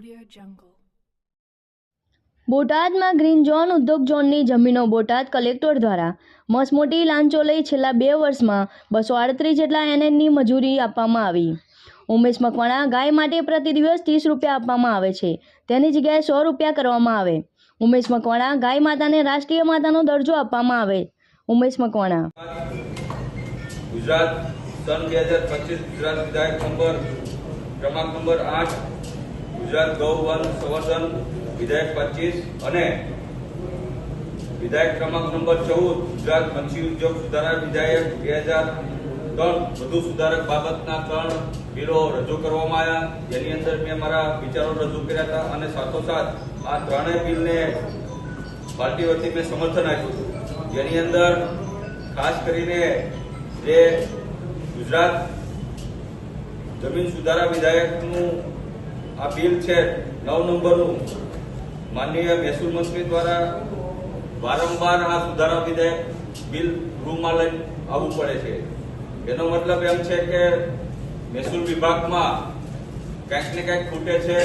Audio Jungle. બોટાદમાં green zone ઉદ્યોગ ઝોનની જમીનો બોટાદ કલેક્ટર દ્વારા મસમોટી લાંચો લઈ છેલ્લા બે વર્ષમાં બસો આડત્રીસ જેટલા એનએનની મજૂરી આપવામાં આવી. ઉમેશ મકવાણા ગાય માટે પ્રતિ દિવસ ત્રીસ રૂપિયા આપવામાં આવે છે. તેની જગ્યાએ સો રૂપિયા કરવામાં આવે. ઉમેશ મકવાણા ગાય માતાને રાષ્ટ્રીય માતાનો દરજ્જો આપવામાં આવે. ઉમેશ મકવાણા. ગુજરાત સન બે હજાર પચીસ ગુજરાત વિધાયક નંબર ક્રમાંક નંબર આઠ ગુજરાત ગૌ વન સંવર્ધન વિધાયક પચીસ અને વિધાયક ક્રમાંક નંબર ચૌદ, ગુજરાત મચ્છી ઉદ્યોગ સુધારા વિધાયક બે હજાર ત્રણ, વધુ સુધારક બાબતના ત્રણ બિલો રજૂ કરવામાં આવ્યા. જેની અંદર મેં મારા વિચારો રજૂ કર્યા હતા અને સાથોસાથ આ ત્રણેય બિલને પાર્ટી વતી મેં સમર્થન આપ્યું હતું. જેની અંદર ખાસ કરીને જે ગુજરાત જમીન સુધારા વિધાયકનું આ બિલ છે નવ નંબરનું. માનનીય મહેસૂલ મંત્રી દ્વારા વારંવાર આ સુધારા વિધેયક બિલ ગૃહમાં લઈ આવવું પડે છે. એનો મતલબ એમ છે કે મહેસૂલ વિભાગમાં કંઈક ને કંઈક ખૂટે છે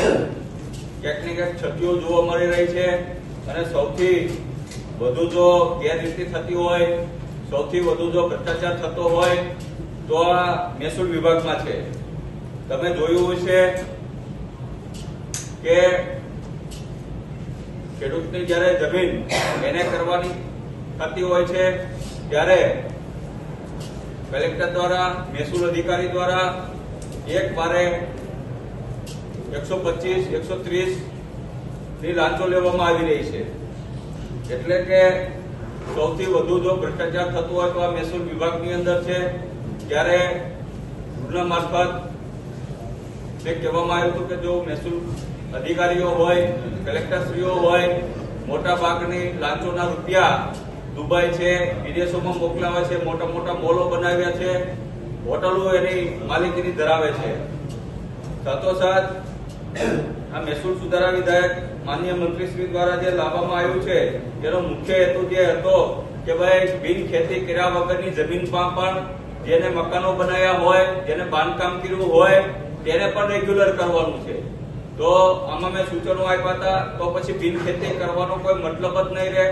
કંઈક ને કંઈક ક્ષતિઓ જોવા મળી રહી છે અને સૌથી વધુ જો ગેરરીતિ થતી હોય, સૌથી વધુ જો ભ્રષ્ટાચાર થતો હોય, તો આ મહેસૂલ વિભાગમાં છે. તમે જોયું હશે કે ખેડૂતની જ્યારે જમીન એને કરવાની થતી હોય છે, ત્યારે કલેક્ટર દ્વારા, મહેસૂલ અધિકારી દ્વારા એક બારે એકસો પચીસ, એકસો ત્રીસની લાંચો લેવામાં આવી રહી છે. એટલે કે સૌથી વધુ જો ભ્રષ્ટાચાર થતું હોય તો આ મહેસૂલ વિભાગની અંદર છે ત્યારે રૂલના મારફત મેં કહેવામાં આવ્યું હતું કે જો મહેસૂલ અધિકારીઓ હોય, કલેક્ટરશ્રીઓ હોય, મોટા ભાગની લાંચોના રૂપિયા દુબઈ છે, વિદેશોમાં મોકલાવે છે, મોટા મોટા મોલો બનાવ્યા છે, હોટલો એની માલિકીની ધરાવે છે. સાથોસાથ આ મહેસૂલ સુધારા વિધાયક માન્ય મંત્રીશ્રી દ્વારા જે લાવવામાં આવ્યું છે તેનો મુખ્ય હેતુ જે હતો કે ભાઈ બિન ખેતી કર્યા વગરની જમીનમાં પણ જેને મકાનો બનાવ્યા હોય, જેને બાંધકામ કર્યું હોય, તેને પણ રેગ્યુલર કરવાનું છે. તો આમાં મેં સૂચનો આપ્યા હતા, તો પછી બિન ખેતી કરવાનો કોઈ મતલબ જ નહીં રહે.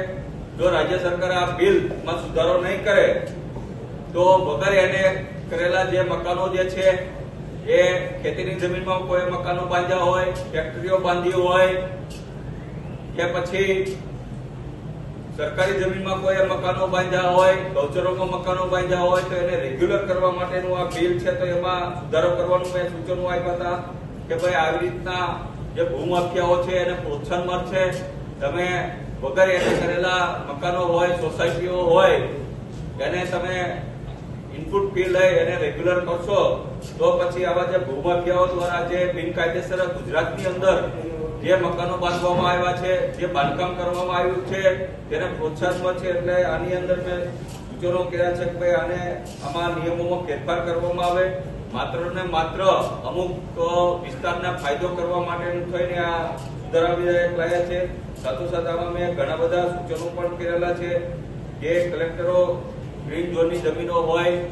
જો રાજ્ય સરકાર આ બિલમાં સુધારો નહીં કરે, તો વગર એને કરેલા જે મકાનો જે છે, એ ખેતીની જમીનમાં કોઈ મકાનો બાંધ્યા હોય, ફેક્ટરીઓ બાંધી હોય, કે પછી સરકારી જમીનમાં કોઈ મકાનો બાંધ્યા હોય, ગૌચરોમાં મકાનો બાંધ્યા હોય, તો એને રેગ્યુલર કરવા માટેનું આ બિલ છે, તો એમાં સુધારો કરવાનું મેં સૂચનો આપ્યા હતા. કે ભાઈ આવી રીતના જે ભૂમાફિયાઓ છે, એને પ્રોત્સાહન મળશે. તમે વગર એને કરેલા મકાનો હોય, સોસાયટીઓ હોય, એને તમે ઇનપુટ ફી લઈ એને રેગ્યુલર કરશો, તો પછી આવા જે ભૂમાફિયાઓ દ્વારા જે બિનકાયદેસર ગુજરાતની અંદર જે મકાનો બાંધવામાં આવ્યા છે, જે બાંધકામ કરવામાં આવ્યું છે, તેને પ્રોત્સાહન મળશે. એટલે આની અંદર મેં સૂચનો કર્યા છે કે ભાઈ આને આમાં નિયમોમાં ફેરફાર કરવામાં આવે. માત્ર ને માત્ર અમુક વિસ્તારને ફાયદો કરવા માટેનું થઈને આ સુધારા વિધેયક લાયા છે. સાથોસાથ આમાં મેં ઘણા બધા સૂચનો પણ કરેલા છે જે કલેક્ટરો ગ્રીન ઝોનની જમીનો હોય